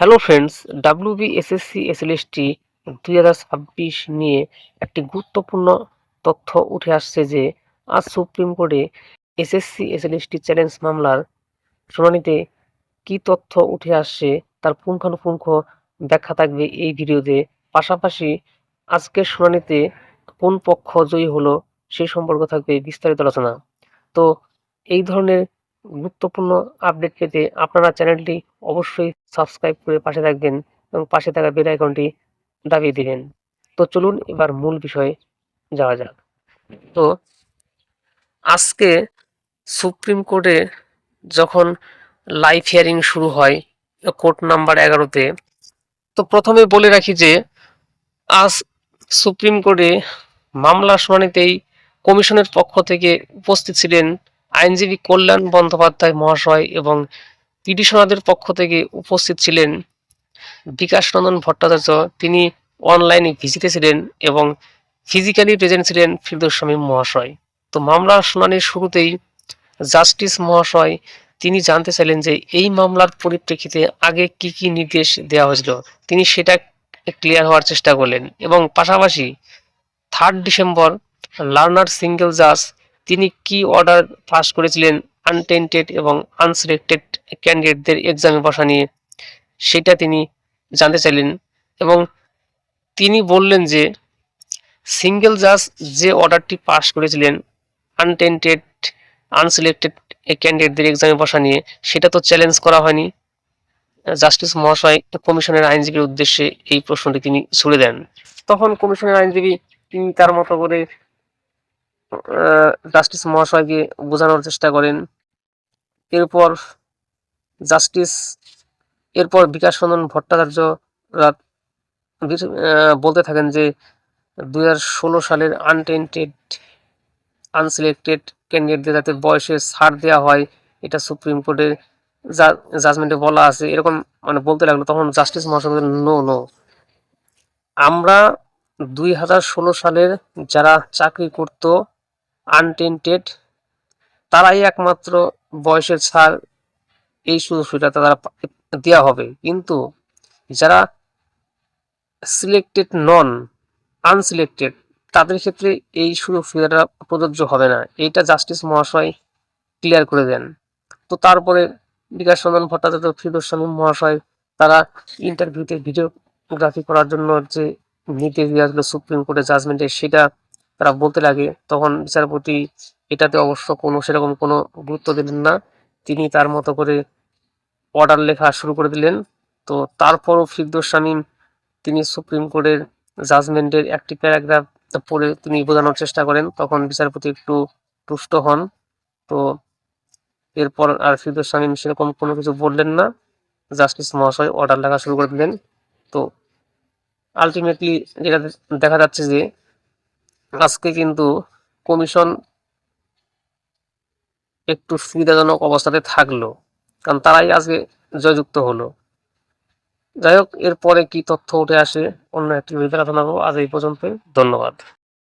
Hello friends WB SSC SLST দুই হাজার ছাব্বিশ নিয়ে একটি গুরুত্বপূর্ণ তথ্য উঠে আসছে যে, আজ সুপ্রিম কোর্টে এসএসসি এসএলএসটি চ্যালেঞ্জ মামলার শুনানিতে কী তথ্য উঠে আসছে তার পুঙ্খানুপুঙ্খ ব্যাখ্যা থাকবে এই ভিডিওতে। পাশাপাশি আজকের শুনানিতে কোন পক্ষ জয়ী হলো সেই সম্পর্কে থাকবে বিস্তারিত আলোচনা। তো, এই ধরনের গুরুত্বপূর্ণ আপডেট পেতে আপনারা চ্যানেলটি অবশ্যই সাবস্ক্রাইব করে পাশে থাকবেন এবং পাশে থাকা বেল আইকনটি দাবিয়ে দিবেন। তো চলুন এবার মূল বিষয়ে যাওয়া যাক। তো আজকে সুপ্রিম কোর্টে যখন লাইভ হিয়ারিং শুরু হয়, কোর্ট নাম্বার এগারোতে, তো প্রথমে বলে রাখি যে, আজ সুপ্রিম কোর্টে মামলা শুনানিতেই কমিশনের পক্ষ থেকে উপস্থিত ছিলেন আইনজীবী কল্যাণ বন্দ্যোপাধ্যায় মহাশয় এবং পিটিশনারদের পক্ষ থেকে উপস্থিত ছিলেন বিকাশ রঞ্জন ভট্টাচার্য। তিনি অনলাইনে ভিজিতে ছিলেন এবং ফিজিক্যালি প্রেজেন্ট ছিলেন ফিরদৌস শামীম মহাশয়। তো মামলার শুনানির শুরুতেই জাস্টিস মহাশয়, তিনি জানতে চাইলেন যে এই মামলার পরিপ্রেক্ষিতে আগে কি কি নির্দেশ দেওয়া হয়েছিল। তিনি সেটা ক্লিয়ার হওয়ার চেষ্টা করলেন এবং পাশাপাশি থার্ড ডিসেম্বর লার্নার সিঙ্গেল জাজ তিনি কি অর্ডার পাস করেছিলেন আনটেন্টেড এবং আনসিলেক্টেড ক্যান্ডিডেটদের এক্সামে বসা নিয়ে? সেটা তিনি জানতে চাইলেন এবং তিনি বললেন যে সিঙ্গেল জাজ যে অর্ডারটি পাস করেছিলেন আনটেন্টেড আনসিলেক্টেড ক্যান্ডিডেটদের এক্সামে বসা নিয়ে, সেটা তো চ্যালেঞ্জ করা হয়নি। জাস্টিস মহাশয় কমিশনের আইনজীবীর উদ্দেশ্যে এই প্রশ্নটি তিনি ছুড়ে দেন। তখন কমিশনের আইনজীবী তিনি তার মতো করে জাস্টিস মহাশয়কে বোঝানোর চেষ্টা করেন। এরপর জাস্টিস এরপর বিকাশ রঞ্জন ভট্টাচার্য বলতে থাকেন যে দুই হাজার ষোলো সালের আনটেন্টেড আনসিলেক্টেড ক্যান্ডিডেটদের যাতে বয়সে ছাড় দেওয়া হয়, এটা সুপ্রিম কোর্টের জাজমেন্টে বলা আছে। এরকম মানে বলতে লাগল, তখন জাস্টিস মহাশয় নো নো আমরা দুই হাজার ষোলো সালের যারা চাকরি করত আনটেন্টেড তারাই একমাত্র বয়সের ছাড় এই সুযোগ সুবিধা তারা দেওয়া হবে। কিন্তু যারা সিলেক্টেড নন আনসিলেক্টেড তাদের ক্ষেত্রে এই সুযোগ সুবিধাটা প্রযোজ্য হবে না। এইটা জাস্টিস মহাশয় ক্লিয়ার করে দেন। তো তারপরে বিকাশ রঞ্জন ভট্টাচার্য ফিরোজ শামীম মহাশয়, তারা ইন্টারভিউতে ভিডিওগ্রাফি করার জন্য যে নির্দেশ দেওয়া সুপ্রিম কোর্টের জাজমেন্টে সেটা তারা বলতে লাগে, তখন বিচারপতি এটাতে অবশ্য কোনো সেরকম কোনো গুরুত্ব দিলেন না। তিনি তার মতো করে অর্ডার লেখা শুরু করে দিলেন। তো তারপরও ফিরদোস শামীম, তিনি সুপ্রিম কোর্টের জাজমেন্টের একটি প্যারাগ্রাফ পড়ে তিনি বোঝানোর চেষ্টা করেন, তখন বিচারপতি একটু তুষ্ট হন। তো এরপর আর ফিরদোস শামীম সেরকম কোনো কিছু বললেন না, জাস্টিস মহাশয় অর্ডার লেখা শুরু করে দিলেন। তো আলটিমেটলি যেটা দেখা যাচ্ছে যে আজকে কিন্তু কমিশন একটু সুবিধাজনক অবস্থাতে থাকল, কারণ তারাই আজকে জয়যুক্ত হলো। যাই হোক, এরপরে কি তথ্য উঠে আসে, অন্য একটি করব আজ এই পর্যন্তই, ধন্যবাদ।